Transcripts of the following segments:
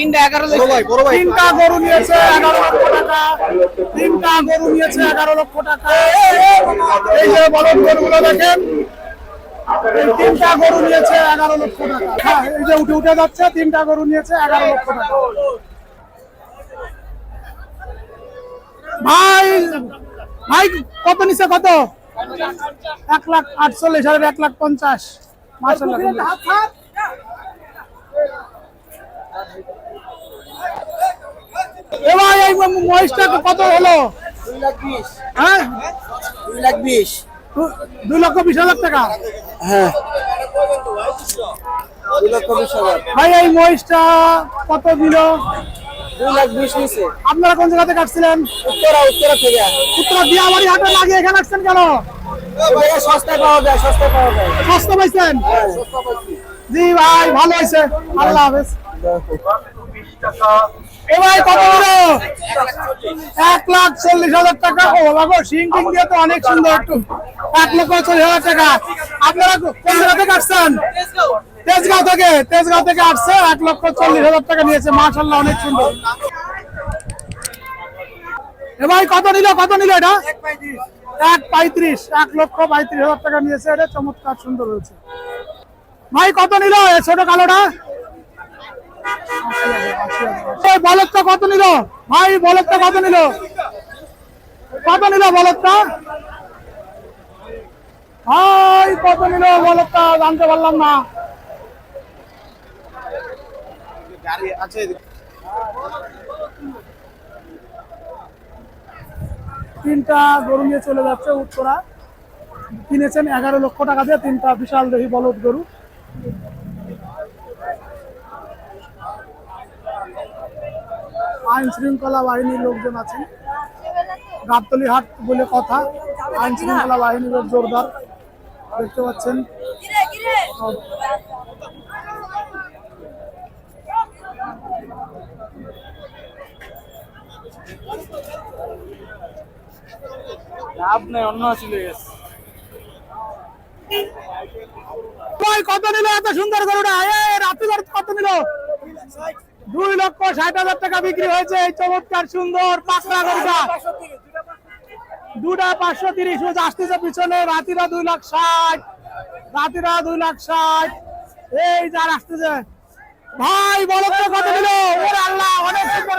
তিনটা এগারো ভাই ভাই। তিনটা গরু নিয়েছে এগারো লক্ষ টাকা। তিনটা গরু নিয়েছে এগারো লক্ষ টাকা। এই যে বলদ গরুগুলো দেখেন তিনটা গরু নিয়েছে এগারো লক্ষ টাকা। হ্যাঁ এই যে উঠে উঠে যাচ্ছে তিনটা গরু নিয়েছে এগারো লক্ষ টাকা। ভাই ভাই কত নিচ্ছে কত? এক লাখ আটচল্লিশ হাজার এক লাখ পঞ্চাশ। মাসাল্লাহ এবার এই মহিষটা কত হলো? হ্যাঁ? দুই লাখ বিশ দু- দুই লক্ষ বিশ হাজার টাকা। হ্যাঁ। দুই লক্ষ বিশ হাজার ভাই এই মহিষটা কত দিল? দুই লাখ বিশ নিচে আপনারা কোন জায়গাতে কাটছিলেন? উত্তরা উত্তরা থেকে। উত্তরা দিয়াবাড়ি হাটে লাগিয়ে এখানে আসছেন কেন? সস্তায় পাওয়া যায় সস্তায় পাওয়া যায়। সস্তা পাইছেন? হ্যাঁ। জি ভাই ভালো হয়েছে। আল্লাহ হাফেজ। এ ভাই কত এক লাখ চল্লিশ হাজার টাকা। তো অনেক সুন্দর এক লক্ষ চল্লিশ হাজার টাকা। আপনারা থেকে তেজগাঁও থেকে। আসছে, এক লক্ষ চল্লিশ হাজার টাকা নিয়েছে। অনেক সুন্দর। কত নিল কত নিল এটা? এক পঁয়ত্রিশ, এক লক্ষ পঁয়ত্রিশ হাজার টাকা নিয়েছে। এটা চমৎকার সুন্দর হয়েছে। ভাই, কত নিল? ছোট কালোটা? এই বলদটা কত নিল? ভাই বলদটা কত নিল? কত নিল বলদটা? ভাই কত নিল বলদটা? জানতে পারলাম না। তিনটা গরু নিয়ে চলে যাচ্ছে উত্তরা। কিনেছেন এগারো লক্ষ টাকা দিয়ে তিনটা বিশাল দেহি বলদ গরু। আইন শৃঙ্খলা বাহিনীর লোকজন আছেন। গাবতলি হাট বলে কথা আইন শৃঙ্খলা বাহিনীর লোক জোরদার দেখতে পাচ্ছেন। লাভ নেই অন্য কত নিল এত সুন্দর গরুটা? রাত্রি কত নিল? দুই লক্ষ ষাট হাজার টাকা বিক্রি হয়েছে। এই চমৎকার, সুন্দর, পাকড়া গরুটা। দুটা পাঁচশো তিরিশ আসতেছে পিছনে। রাতিরা দুই লাখ ষাট। রাতিরা দুই লাখ ষাট। এই যার আসতেছে। ভাই, বলো কত নিল ওরে আল্লাহ, অনেক সুন্দর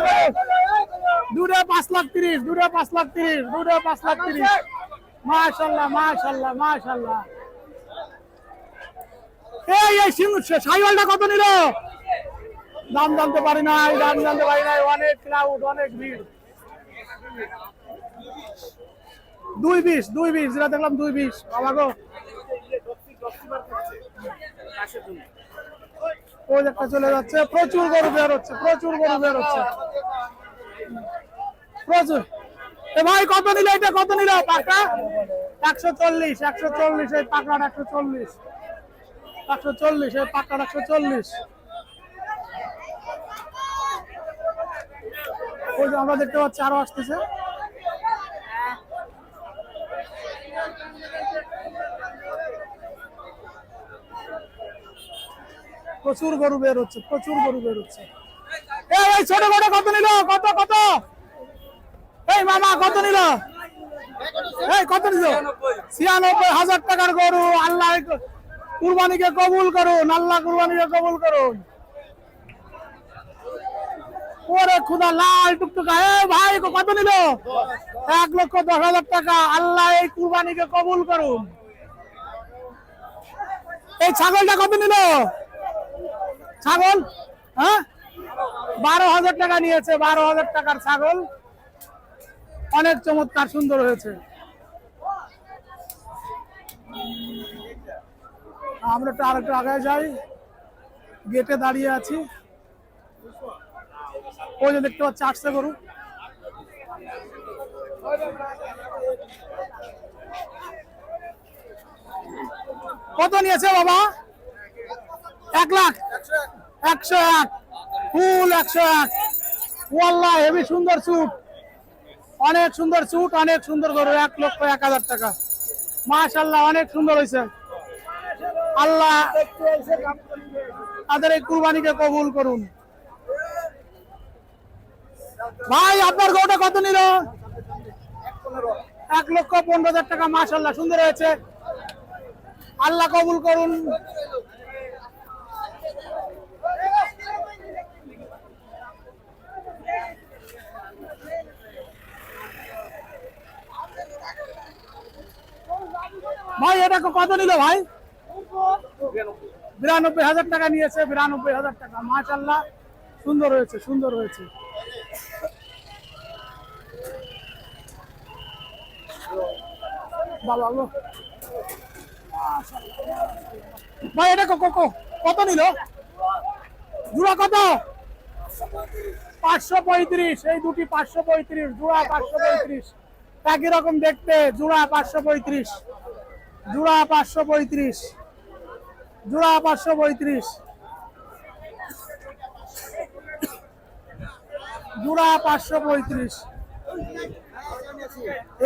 দুটা পাঁচ লাখ তিরিশ, দুটা পাঁচ লাখ তিরিশ, দুটো পাঁচ লাখ তিরিশ। মাশাল্লাহ মাশাল্লাহ মাশাল্লাহ। এই এই সিং সাইওয়ালটা কত নিল? দাম জানতে পারি নাই দাম জানতে পারি নাই, অনেক ক্রাউড অনেক ভিড়। দুই বিশ দুই বিশ, যেটা দেখলাম দুই বিশ। বাবা গো ওই একটা চলে যাচ্ছে, প্রচুর গরু বের হচ্ছে, প্রচুর গরু বের হচ্ছে। প্রচুর। এ ভাই, কত নিল এটা? কত নিল? পাকা? একশো চল্লিশ একশো চল্লিশ, এই পাকাটা একশো চল্লিশ। একশো চল্লিশ, এই পাকাটা একশো চল্লিশ। ওই যে আমরা দেখতে পাচ্ছি, আরও আসতেছে। প্রচুর গরু বের হচ্ছে, প্রচুর গরু বের হচ্ছে। এই ছোট বড় কত নিল? কত কত? এই, মামা, কত নিল? এই, কত নিল? ছিয়ানব্বই হাজার টাকার গরু, আল্লাহ কুরবানিকে কবুল করুন, আল্লাহ কুরবানিকে কবুল করুন। ওরে খুদা, লাল টুকটুকা ভাই, কত নিল? এক লক্ষ দশ হাজার টাকা। আল্লাহ, এই কুরবানিকে কবুল করুন। এই ছাগলটা কত নিল? ছাগল? হ্যাঁ? বারো হাজার টাকা নিয়েছে, বারো হাজার টাকার ছাগল। অনেক চমৎকার, সুন্দর হয়েছে। আমরা একটু আরেকটু আগে যাই। গেটে দাঁড়িয়ে আছি। ওই যে দেখতে পাচ্ছি আসছে গরু। কত নিয়েছে বাবা? এক লাখ। একশো এক। ফুল একশো এক। ওয়াল্লাহ হেবি সুন্দর স্যুট। অনেক সুন্দর স্যুট, অনেক সুন্দর গরু, এক লক্ষ এক হাজার টাকা। মাশাল্লাহ অনেক সুন্দর হয়েছে। আল্লাহ তাদের এই কুরবানিকে কবুল করুন। ভাই, আপনার গরুটা কত নিল? এক লক্ষ পনেরো হাজার টাকা মাশাল্লাহ সুন্দর হয়েছে। আল্লাহ কবুল করুন। ভাই, এটা কত নিল ভাই? বিরানব্বই হাজার টাকা নিয়েছে, বিরানব্বই হাজার টাকা মাশাল্লাহ সুন্দর হয়েছে সুন্দর হয়েছে। বাবা গো। ভাই, এটা কত নিল? জুড়া কত? পাঁচশো পঁয়ত্রিশ। এই দুটি পাঁচশো পঁয়ত্রিশ, জুড়া পাঁচশো পঁয়ত্রিশ। একই রকম দেখতে, জুড়া পাঁচশো পঁয়ত্রিশ। জুড়া পাঁচশো পঁয়ত্রিশ। জোড়া পাঁচশো পঁয়ত্রিশ। জোড়া পাঁচশো পঁয়ত্রিশ।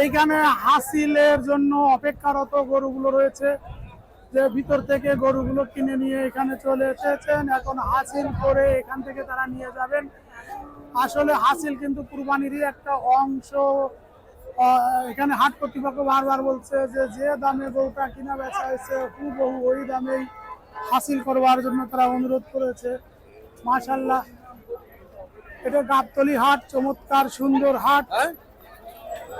এইখানে হাসিলের জন্য অপেক্ষারত গরুগুলো রয়েছে। যে ভিতর থেকে গরুগুলো কিনে নিয়ে এখানে চলে এসেছেন। এখন হাসিল করে এখান থেকে তারা নিয়ে যাবেন। আসলে হাসিল কিন্তু কুরবানিরই একটা অংশ। এখানে হাট কর্তৃপক্ষ বারবার বলছে যে যে দামে গরুটা কিনা বেচা হয়েছে, হুবহু ওই দামেই হাসিল করবার জন্য তারা অনুরোধ করেছে। মাশাল্লাহ এটা গাবতলি হাট, চমৎকার সুন্দর হাট।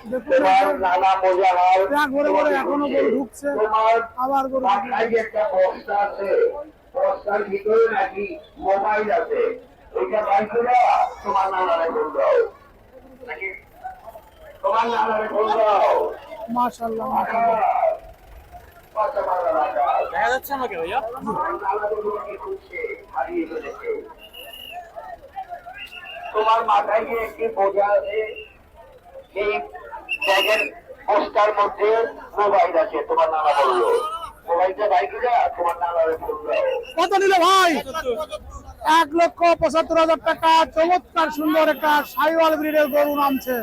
তোমার নানা মোজাহার ট্রাক ভরে ভরে এখনও গরু ঢুকছে আবার গরু একটা বস্তা আছে। বস্তার ভিতরে নাকি মোবাইল আছে। ওইটা বাই করে তোমার নানারে ফোন দাও। নাকি? তোমার নানারে ফোন দাও। মাশাল্লাহ মাশাল্লাহ আকাশ বাচ্চা মারার আকাশ দেখা যাচ্ছে আমাকে ভাইয়া? তোমার মাথায় একটি বোঝা আছে? সেই ব্যাগের পোস্টার মধ্যে মোবাইল আছে তোমার নানা বলল মোবাইলটা বাইকে তোমার নানারে ফোন কত নিল ভাই এক লক্ষ পঁচাত্তর হাজার টাকা চমৎকার সুন্দর একটা সাইওয়াল ব্রিডের গরু নামছে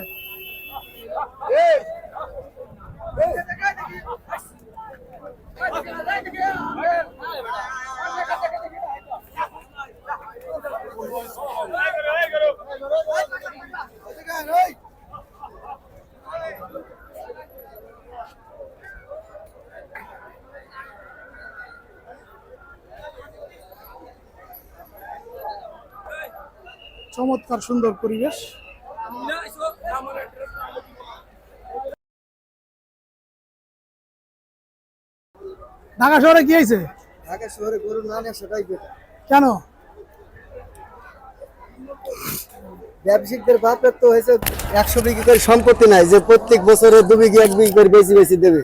চমৎকার সুন্দর পরিবেশ। ঢাকা শহরে কি হয়েছে? ঢাকা শহরে গরু না নেয় সেটাই কেন? ব্যবসায়িকদের বাপের তো হয়েছে একশো বিঘি করে সম্পত্তি নাই যে প্রত্যেক বছরে দু বিঘি এক বিঘি করে বেশি বেশি দেবে।